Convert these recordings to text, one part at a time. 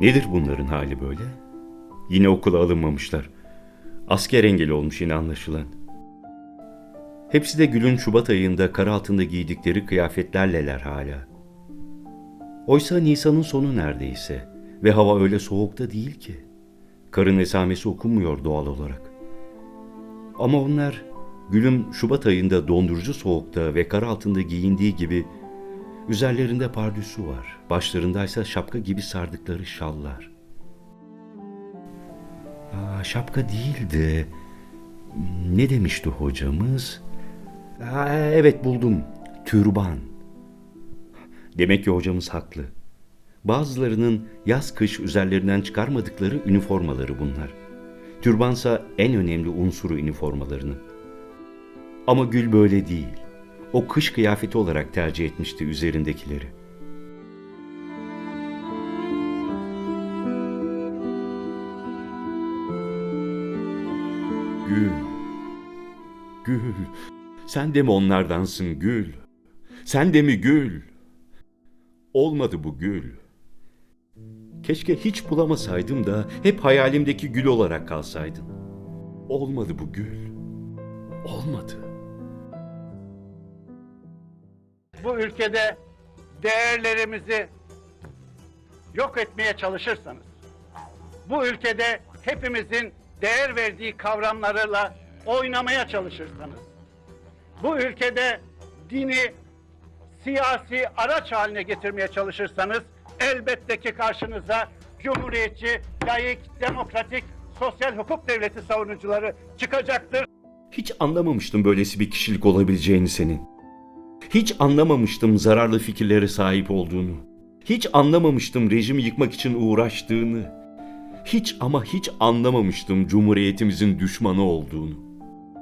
Nedir bunların hali böyle? Yine okula alınmamışlar. Asker engeli olmuş yine anlaşılan. Hepsi de Gül'ün Şubat ayında kar altında giydikleri kıyafetlerleler hala. Oysa Nisan'ın sonu neredeyse ve hava öyle soğuk da değil ki. Karın esamesi okunmuyor doğal olarak. Ama onlar Gül'ün Şubat ayında dondurucu soğukta ve kar altında giyindiği gibi üzerlerinde pardüsü var. Başlarındaysa şapka gibi sardıkları şallar. Aa, şapka değildi. Ne demişti hocamız? Aa, evet buldum. Türban. Demek ki hocamız haklı. Bazılarının yaz kış üzerlerinden çıkarmadıkları üniformaları bunlar. Türbansa en önemli unsuru üniformalarının. Ama Gül böyle değil. O kış kıyafeti olarak tercih etmişti üzerindekileri. Gül. Gül. Sen de mi onlardansın Gül? Sen de mi Gül? Olmadı bu Gül. Keşke hiç bulamasaydım da hep hayalimdeki Gül olarak kalsaydın. Olmadı bu Gül. Olmadı. Bu ülkede değerlerimizi yok etmeye çalışırsanız, bu ülkede hepimizin değer verdiği kavramlarla oynamaya çalışırsanız, bu ülkede dini siyasi araç haline getirmeye çalışırsanız, elbette ki karşınıza cumhuriyetçi, layık, demokratik, sosyal hukuk devleti savunucuları çıkacaktır. Hiç anlamamıştım böylesi bir kişilik olabileceğini senin. Hiç anlamamıştım zararlı fikirlere sahip olduğunu. Hiç anlamamıştım rejimi yıkmak için uğraştığını. Hiç ama hiç anlamamıştım cumhuriyetimizin düşmanı olduğunu.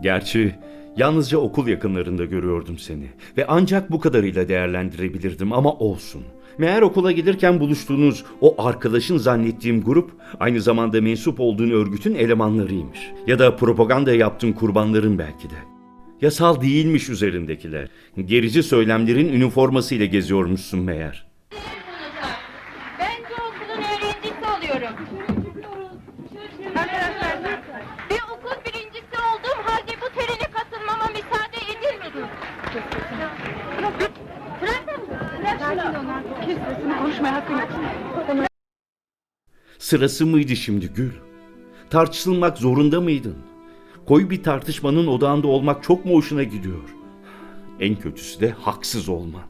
Gerçi yalnızca okul yakınlarında görüyordum seni ve ancak bu kadarıyla değerlendirebilirdim ama olsun. Meğer okula gelirken buluştuğunuz o arkadaşın zannettiğim grup aynı zamanda mensup olduğun örgütün elemanlarıymış. Ya da propaganda yaptığın kurbanların belki de. Yasal değilmiş üzerindekiler. Gerici söylemlerin üniformasıyla geziyormuşsun meğer. Ben okulun öğrencisi oluyorum. Arkadaşlar, bir okul birincisi olduğum halde bu törene katılmama müsaade edilmedi. Konuşmaya hakkın yok. Sırası mıydı şimdi Gül? Tartışılmak zorunda mıydın? Koyu bir tartışmanın odağında olmak çok mu hoşuna gidiyor? En kötüsü de haksız olman.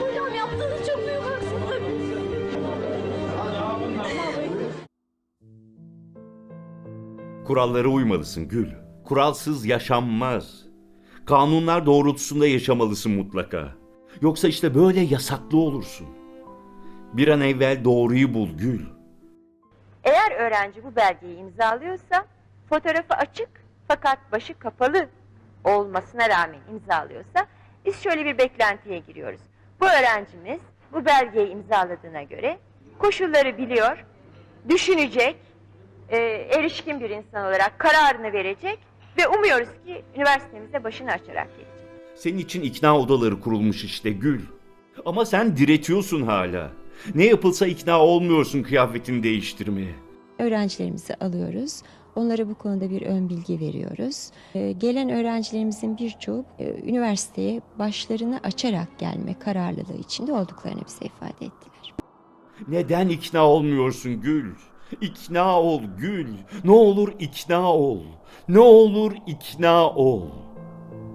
Hocam yaptığınız çok büyük haksızlık. Kurallara uymalısın Gül. Kuralsız yaşanmaz. Kanunlar doğrultusunda yaşamalısın mutlaka. Yoksa işte böyle yasaklı olursun. Bir an evvel doğruyu bul Gül. Eğer öğrenci bu belgeyi imzalıyorsa fotoğrafı açık fakat başı kapalı olmasına rağmen imzalıyorsa biz şöyle bir beklentiye giriyoruz. Bu öğrencimiz bu belgeyi imzaladığına göre koşulları biliyor, düşünecek, e, erişkin bir insan olarak kararını verecek ve umuyoruz ki üniversitemize başını açarak gelecek. Senin için ikna odaları kurulmuş işte Gül. Ama sen diretiyorsun hala. Ne yapılsa ikna olmuyorsun kıyafetini değiştirmeye. öğrencilerimizi alıyoruz. Onlara bu konuda bir ön bilgi veriyoruz. Ee, gelen öğrencilerimizin birçoğu e, üniversiteye başlarını açarak gelme kararlılığı içinde olduklarını bize ifade ettiler. Neden ikna olmuyorsun Gül? İkna ol Gül. Ne olur ikna ol. Ne olur ikna ol.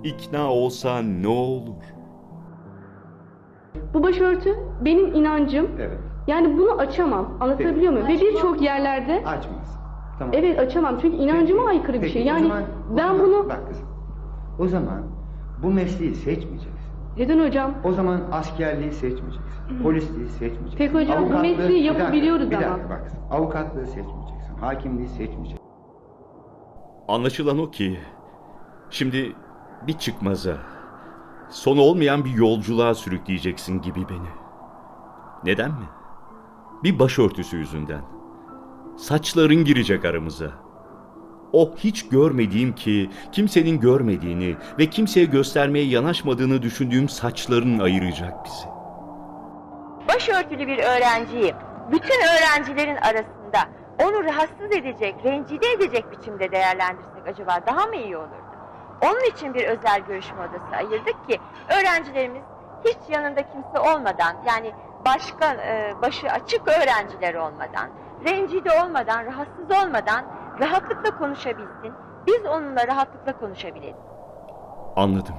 İkna olsan ne olur? Bu başörtü benim inancım. Evet. Yani bunu açamam. Anlatabiliyor muyum? Ve birçok yerlerde Açmaz. Tamam. evet açamam. Çünkü inancıma aykırı bir Peki, şey. o Yani zaman- o ben zaman- bunu Bak kızım. O zaman bu mesleği seçmeyeceksin. neden hocam? O zaman askerliği seçmeyeceksin. Polisliği seçmeyeceksin. Peki hocam, bu Avukatlığı- mesleği bir dakika, yapabiliyoruz bir ama. dakika bak kızım. Avukatlığı seçmeyeceksin. Hakimliği seçmeyeceksin. Anlaşılan o ki şimdi bir çıkmaza, sonu olmayan bir yolculuğa sürükleyeceksin gibi beni. Neden mi? Bir başörtüsü yüzünden. Saçların girecek aramıza. O hiç görmediğim ki, kimsenin görmediğini ve kimseye göstermeye yanaşmadığını düşündüğüm saçların ayıracak bizi. Başörtülü bir öğrenciyi bütün öğrencilerin arasında onu rahatsız edecek, rencide edecek biçimde değerlendirsek acaba daha mı iyi olurdu? Onun için bir özel görüşme odası ayırdık ki öğrencilerimiz hiç yanında kimse olmadan yani başka e, başı açık öğrenciler olmadan, rencide olmadan, rahatsız olmadan rahatlıkla konuşabilsin. Biz onunla rahatlıkla konuşabilelim. Anladım.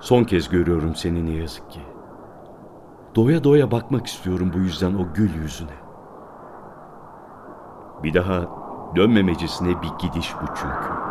Son kez görüyorum seni ne yazık ki. Doya doya bakmak istiyorum bu yüzden o gül yüzüne. Bir daha dönmemecesine bir gidiş bu çünkü.